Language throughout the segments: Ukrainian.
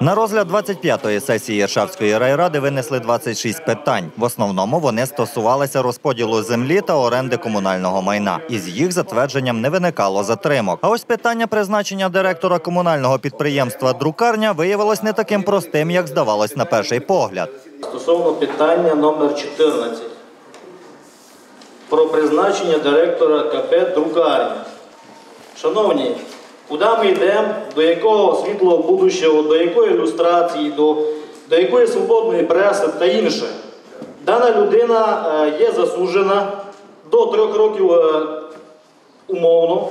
На розгляд 25-ї сесії Іршавської райради винесли 26 питань. В основному вони стосувалися розподілу землі та оренди комунального майна. Із їх затвердженням не виникало затримок. А ось питання призначення директора комунального підприємства Друкарня виявилось не таким простим, як здавалось на перший погляд. Стосовно питання номер 14 про призначення директора КП Друкарня. Шановні, куди ми йдемо, до якого світлого будущого, до якої ілюстрації, до, до якої свободної преси та інше. Дана людина е, є засуджена до трьох років е, умовно.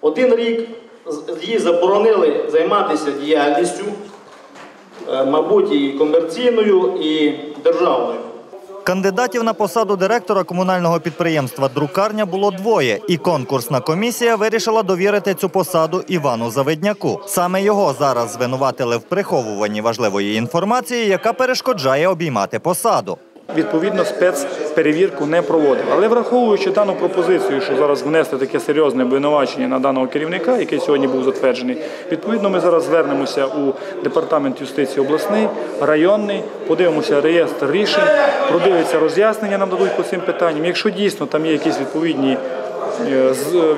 Один рік їй заборонили займатися діяльністю, е, мабуть, і комерційною, і державною. Кандидатів на посаду директора комунального підприємства Друкарня було двоє, і конкурсна комісія вирішила довірити цю посаду Івану Завидняку. Саме його зараз звинуватили в приховуванні важливої інформації, яка перешкоджає обіймати посаду. Відповідно, спецперевірку не проводив. Але враховуючи дану пропозицію, що зараз внесли таке серйозне обвинувачення на даного керівника, який сьогодні був затверджений, відповідно, ми зараз звернемося у департамент юстиції обласний, районний, подивимося реєстр рішень, продивиться роз'яснення, нам дадуть по цим питанням. Якщо дійсно там є якісь відповідні. е,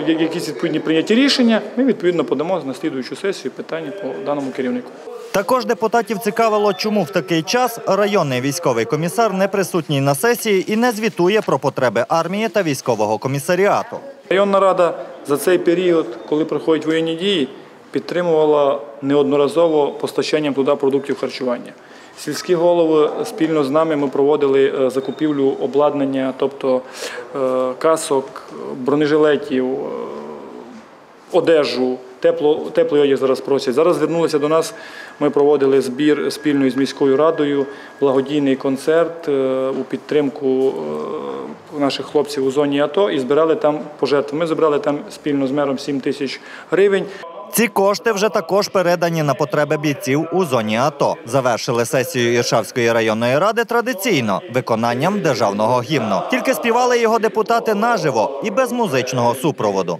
е, Якісь відповідні прийняті рішення, ми відповідно подамо на слідуючу сесію питання по даному керівнику. Також депутатів цікавило, чому в такий час районний військовий комісар не присутній на сесії і не звітує про потреби армії та військового комісаріату. Районна рада за цей період, коли проходять воєнні дії, підтримувала неодноразово постачанням туди продуктів харчування. Сільські голови спільно з нами ми проводили е, закупівлю обладнання, тобто е, касок, бронежилетів, е, одежу, тепло, теплий одяг зараз просять. Зараз звернулися до нас. Ми проводили збір спільно з міською радою, благодійний концерт е, у підтримку е, наших хлопців у зоні АТО і збирали там пожертви. Ми збирали там спільно з мером 7 тисяч гривень. Ці кошти вже також передані на потреби бійців у зоні АТО. Завершили сесію Іршавської районної ради традиційно виконанням державного гімну. Тільки співали його депутати наживо і без музичного супроводу.